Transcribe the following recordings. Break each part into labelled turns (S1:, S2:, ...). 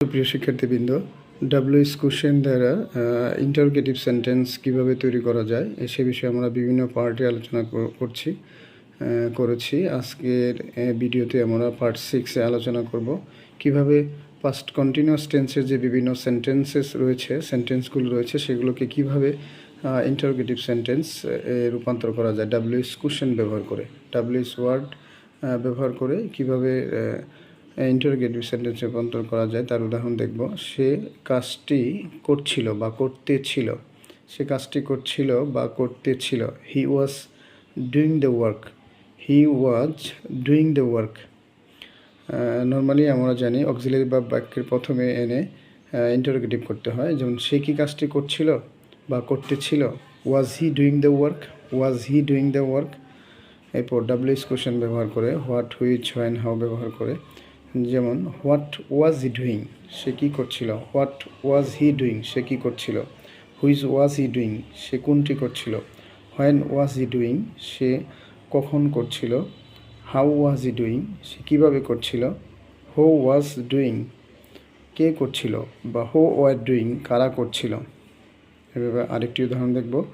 S1: সুপ্রিয় শিক্ষার্থীবৃন্দ WS question দ্বারা ইন্টারগেটিভ সেন্টেন্স কীভাবে তৈরি করা যায় সে বিষয়ে আমরা বিভিন্ন পার্টে আলোচনা করছি করেছি। আজকের ভিডিওতে আমরা পার্ট সিক্সে আলোচনা করব, কীভাবে পাস্ট কন্টিনিউয়াস টেন্সের যে বিভিন্ন সেন্টেন্সেস রয়েছে সেন্টেন্সগুলো রয়েছে, সেগুলোকে কীভাবে ইন্টারগেটিভ সেন্টেন্স রূপান্তর করা যায় ডাব্লিউএস কোশ্চেন ব্যবহার করে ডাব্লিউএস ওয়ার্ড ব্যবহার করে কীভাবে ইন্টারোগেটিভ সেন্টেন্স রূপান্তর করা যায়, তার উদাহরণ দেখব। সে কাজটি করছিল বা করতে ছিল সে কাজটি করছিল বা করতে ছিল he was doing the work he was doing the work normally আমরা জানি অক্সিলারি বা বাক্যের প্রথমে এনে ইন্টারোগেটিভ করতে হয়। যেমন, সে কি কাজটি করছিল বা করতে ছিল was he doing the work was he doing the work এরপর ডাব্লিউএস কোশ্চেন ব্যবহার করে হোয়াট হুইচ হোয়েন হাউ ব্যবহার করে। যেমন, হোয়াট ওয়াজ হি ডুইং? সে কী করছিল? What was he doing? সে কী করছিল? Who's was he doing? সে কোনটি করছিল? When was he doing? সে কখন করছিল? How was he doing? সে কীভাবে করছিল? হো ওয়াজ ডুইং? কে করছিল? বা হো ওয়ার ডুইং? কারা করছিল? এভাবে আরেকটি উদাহরণ দেখব।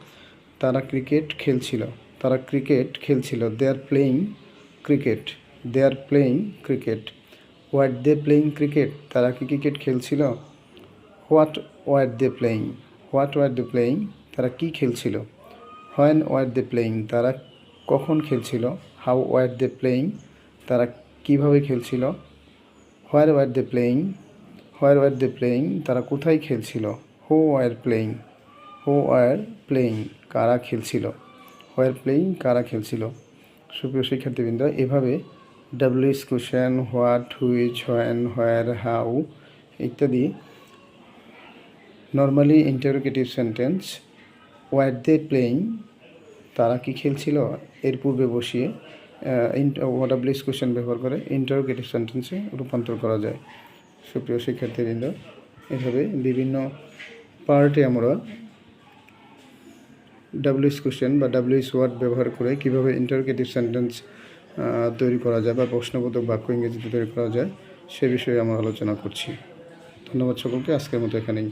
S1: তারা ক্রিকেট খেলছিল। তারা ক্রিকেট খেলছিল। They are playing cricket they are playing cricket what they playing cricket তারা কি ক্রিকেট খেলছিল? What were they playing what were they playing তারা কি খেলছিল? হোয়েন ওয়ার দে প্লেয়িং তারা কখন খেলছিল? হাউ ওয়ার দে প্লেয়িং তারা কীভাবে খেলছিল? Where were they playing where were they playing তারা কোথায় খেলছিল? Who were playing who were playing কারা খেলছিল? হোয়ার প্লেয়িং কারা খেলছিল? সুপ্রিয় শিক্ষার্থীবৃন্দ, এভাবে WS question what which when where how ইত্যাদি। Normally interrogative sentence were they playing তারা কি খেলছিল, এর পূর্বে বসিয়ে ডাব্লিউএস কোশ্চেন ব্যবহার করে ইন্টারোগেটিভ সেন্টেন্সে রূপান্তর করা যায়। সুপ্রিয় শিক্ষার্থীবৃন্দ, এভাবে বিভিন্ন পার্টে আমরা ডাব্লিউএস কোশ্চেন বা ডাব্লিউএস ওয়ার্ড ব্যবহার করে কীভাবে ইন্টারোগেটিভ সেন্টেন্স তৈরি করা যায় বা প্রশ্নবোধক বাক্য ইংরেজিতে তৈরি করা যায়, সে বিষয়ে আমরা আলোচনা করছি। ধন্যবাদ সকলকে, আজকের মতো এখানেই।